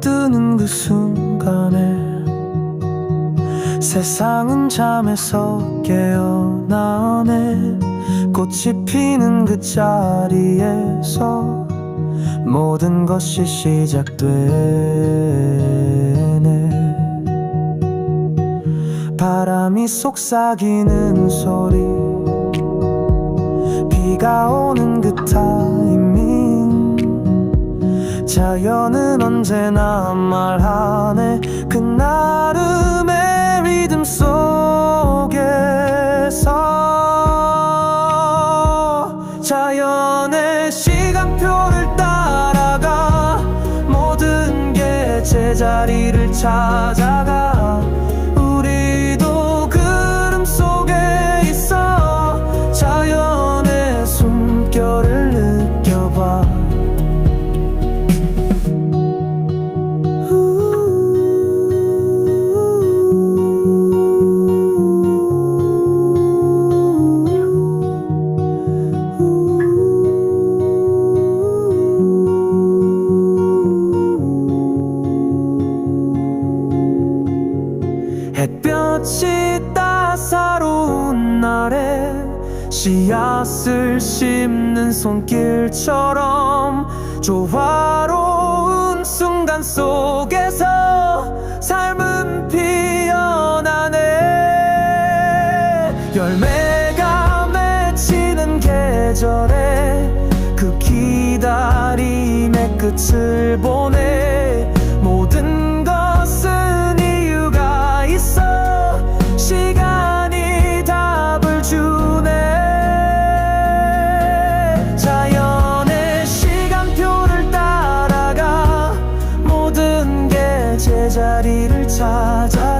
뜨는 그 순간에 세상은 잠에서 깨어나네. 꽃이 피는 그 자리에서 모든 것이 시작되네. 바람이 속삭이는 소리 비가 오는 그타 자연은 언제나 말하네 그 나름의 리듬 속에서 자연의 시간표를 따라가 모든 게 제자리를 찾아 씨앗을 심는 손길처럼 조화로운 순간 속에서 삶은 피어나네. 열매가 맺히는 계절에 그 기다림의 끝을 보내 길을 찾아